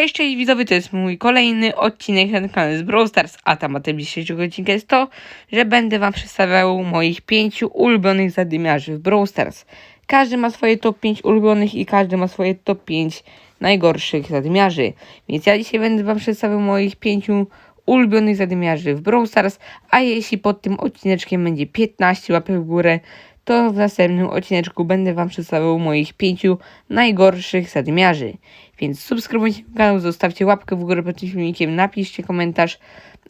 Cześć, cześć widzowie, to jest mój kolejny odcinek na kanale z Brawl Stars, a tematem dzisiejszego odcinka jest to, że będę wam przedstawiał moich pięciu ulubionych zadymiarzy w Brawl Stars. Każdy ma swoje top 5 ulubionych i każdy ma swoje top 5 najgorszych zadymiarzy. Więc ja dzisiaj będę wam przedstawiał moich pięciu ulubionych zadymiarzy w Brawl Stars, a jeśli pod tym odcineczkiem będzie 15 łapek w górę, to w następnym odcineczku będę Wam przedstawiał moich pięciu najgorszych zadymiarzy. Więc subskrybujcie kanał, zostawcie łapkę w górę pod tym filmikiem, napiszcie komentarz,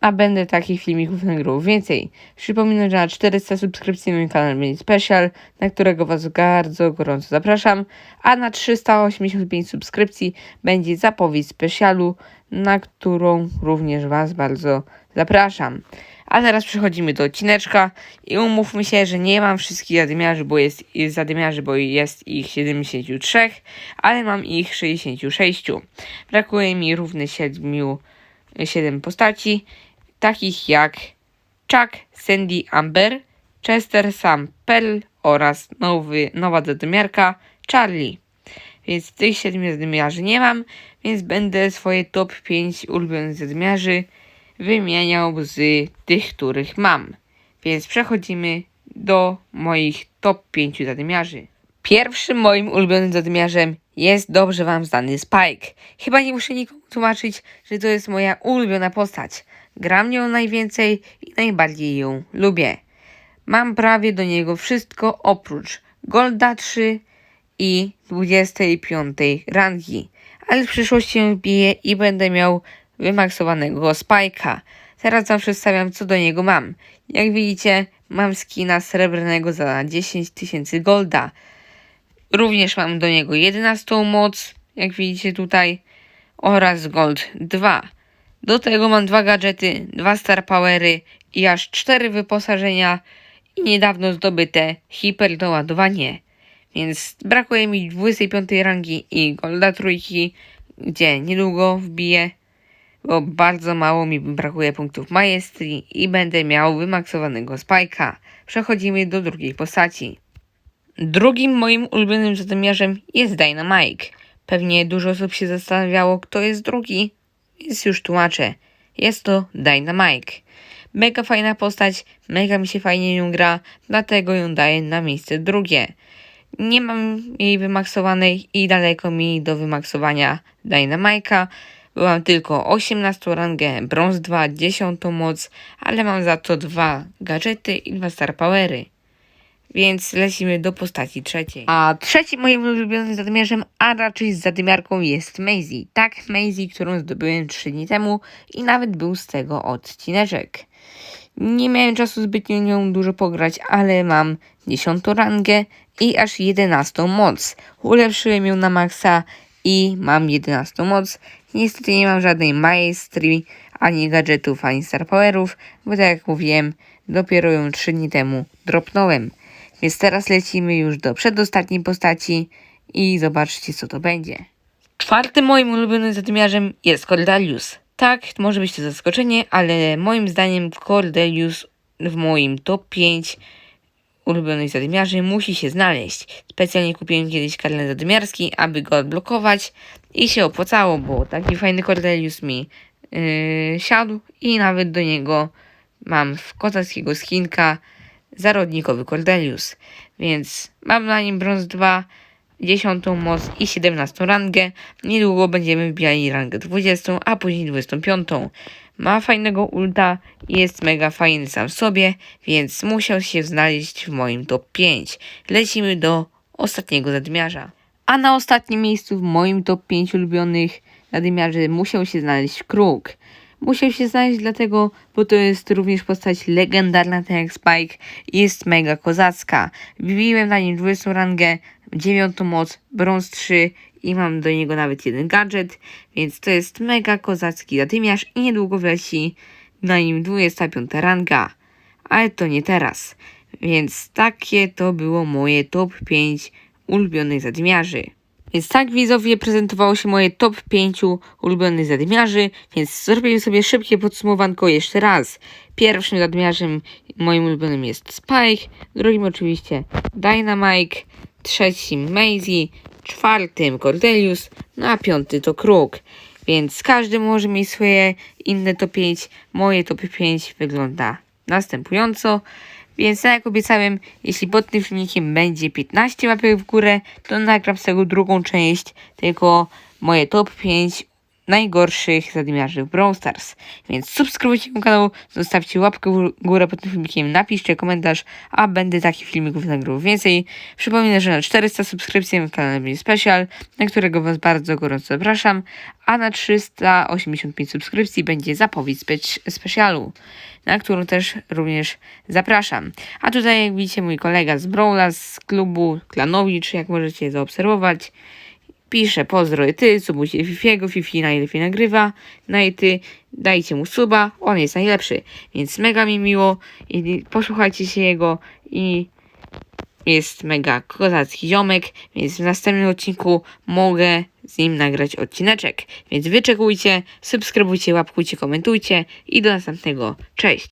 a będę takich filmików nagrywał więcej. Przypominam, że na 400 subskrypcji mój kanał będzie special, na którego Was bardzo gorąco zapraszam, a na 385 subskrypcji będzie zapowiedź specialu, na którą również Was bardzo zapraszam. A teraz przechodzimy do odcineczka i umówmy się, że nie mam wszystkich zadymiarzy, bo jest, jest zadymiarzy, bo jest ich 73, ale mam ich 66. Brakuje mi równy 7, 7 postaci, takich jak Chuck, Sandy, Amber, Chester, Sam, Pell oraz nowy, nowa zadymiarka Charlie. Więc tych 7 zadymiarzy nie mam, więc będę swoje top 5 ulubionych zadymiarzy wymieniał z tych, których mam. Więc przechodzimy do moich top 5 zadymiarzy. Pierwszym moim ulubionym zadymiarzem jest dobrze Wam znany Spike. Chyba nie muszę nikomu tłumaczyć, że to jest moja ulubiona postać. Gram nią najwięcej i najbardziej ją lubię. Mam prawie do niego wszystko oprócz Golda 3 i 25 rangi. Ale w przyszłości ją wbiję i będę miał wymaksowanego Spike'a. Teraz wam przedstawiam co do niego mam. Jak widzicie mam skina srebrnego za 10 tysięcy golda. Również mam do niego 11 moc, jak widzicie tutaj, oraz gold 2. Do tego mam dwa gadżety, dwa star powery i aż cztery wyposażenia i niedawno zdobyte hiperdoładowanie. Więc brakuje mi 25 rangi i golda trójki, gdzie niedługo wbiję bo bardzo mało mi brakuje punktów majestrii i będę miał wymaksowanego Spike'a. Przechodzimy do drugiej postaci. Drugim moim ulubionym zadymiarzem jest Dynamite. Pewnie dużo osób się zastanawiało, kto jest drugi, więc już tłumaczę. Jest to Dynamite. Mega fajna postać, mega mi się fajnie nią gra, dlatego ją daję na miejsce drugie. Nie mam jej wymaksowanej i daleko mi do wymaksowania Dynamite'a. Byłam tylko 18 rangę, brąz 2, 10 moc, ale mam za to dwa gadżety i dwa star powery. Więc lecimy do postaci trzeciej. A trzecim moim ulubionym zadymiarzem, a raczej zadymiarką jest Maisie. Tak, Maisie, którą zdobyłem 3 dni temu i nawet był z tego odcineczek. Nie miałem czasu zbytnio nią dużo pograć, ale mam 10 rangę i aż 11 moc. Ulepszyłem ją na maksa i mam 11 moc. Niestety nie mam żadnej maestrii, ani gadżetów, ani star powerów, bo tak jak mówiłem, dopiero ją 3 dni temu dropnąłem. Więc teraz lecimy już do przedostatniej postaci i zobaczcie co to będzie. Czwartym moim ulubionym zadymiarzem jest Cordelius. Tak, może być to zaskoczenie, ale moim zdaniem Cordelius w moim top 5 ulubionych zadymiarzy musi się znaleźć. Specjalnie kupiłem kiedyś karnet zadymiarski, aby go odblokować i się opłacało, bo taki fajny Cordelius mi yy, siadł i nawet do niego mam w kozackiego skinka zarodnikowy Cordelius. Więc mam na nim brąz 2, 10 moc i 17 rangę. Niedługo będziemy wbijali rangę 20, a później 25. Ma fajnego ulta, jest mega fajny sam w sobie, więc musiał się znaleźć w moim top 5. Lecimy do ostatniego zadymiarza. A na ostatnim miejscu w moim top 5 ulubionych zadymiarzy musiał się znaleźć Kruk. Musiał się znaleźć dlatego, bo to jest również postać legendarna, tak jak Spike i jest mega kozacka. Wbiłem na nim 20 rangę, 9 moc, brąz 3 i mam do niego nawet jeden gadżet, więc to jest mega kozacki zadymiarz i niedługo wleci na nim 25 ranga. Ale to nie teraz. Więc takie to było moje top 5 ulubionych zadymiarzy. Więc tak widzowie prezentowało się moje top 5 ulubionych zadymiarzy, więc zrobimy sobie szybkie podsumowanko jeszcze raz. Pierwszym zadymiarzem moim ulubionym jest Spike, drugim oczywiście Dynamite, trzecim Maisie, czwartym Cordelius, no a piąty to Kruk. Więc każdy może mieć swoje inne top 5. Moje top 5 wygląda następująco. Więc tak jak obiecałem, jeśli pod tym filmikiem będzie 15 łapek w górę, to nagram z tego drugą część, tylko moje top 5 najgorszych zadymiarzy w Brawl Stars. Więc subskrybujcie mój kanał, zostawcie łapkę w górę pod tym filmikiem, napiszcie komentarz, a będę takich filmików nagrywał więcej. Przypominam, że na 400 subskrypcji w kanale będzie special, na którego Was bardzo gorąco zapraszam, a na 385 subskrypcji będzie zapowiedź spe- specialu, na którą też również zapraszam. A tutaj jak widzicie mój kolega z Brawla, z klubu Klanowicz, jak możecie zaobserwować, pisze pozdro i ty, subujcie Fifiego, Fifi najlepiej nagrywa, no i ty, dajcie mu suba, on jest najlepszy, więc mega mi miło i posłuchajcie się jego i jest mega kozacki ziomek, więc w następnym odcinku mogę z nim nagrać odcineczek, więc wyczekujcie, subskrybujcie, łapkujcie, komentujcie i do następnego, cześć!